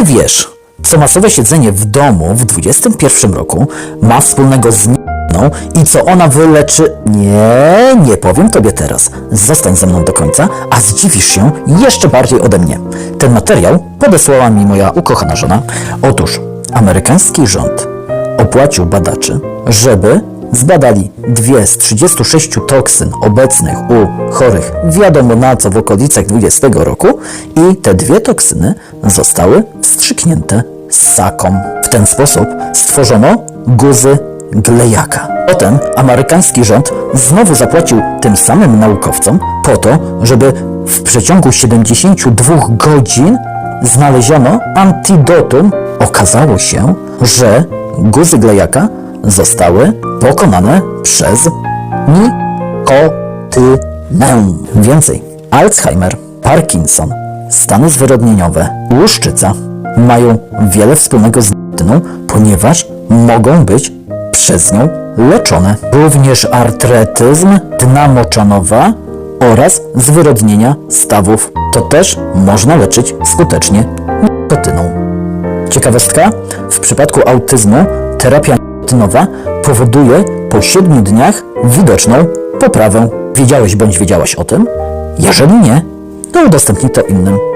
ty wiesz, co masowe siedzenie w domu w XXI roku ma wspólnego z n***ną i co ona wyleczy... Nie, nie powiem tobie teraz. Zostań ze mną do końca, a zdziwisz się jeszcze bardziej ode mnie. Ten materiał podesłała mi moja ukochana żona. Otóż amerykański rząd opłacił badaczy, żeby zbadali dwie z 36 toksyn obecnych u chorych wiadomo na co w okolicach 20 roku i te dwie toksyny zostały wstrzyknięte ssaką. W ten sposób stworzono guzy glejaka. Potem amerykański rząd znowu zapłacił tym samym naukowcom po to, żeby w przeciągu 72 godzin znaleziono antidotum. Okazało się, że guzy glejaka zostały pokonane przez nikotynę. Więcej, Alzheimer, Parkinson, stany zwyrodnieniowe, łuszczyca mają wiele wspólnego z nikotyną, ponieważ mogą być przez nią leczone. Również artretyzm, dna moczanowa oraz zwyrodnienia stawów. To też można leczyć skutecznie nikotyną. Ciekawostka, w przypadku autyzmu terapia nikotynowa powoduje po 7 dniach widoczną poprawę. Wiedziałeś bądź wiedziałaś o tym? Jeżeli nie, to udostępnij to innym.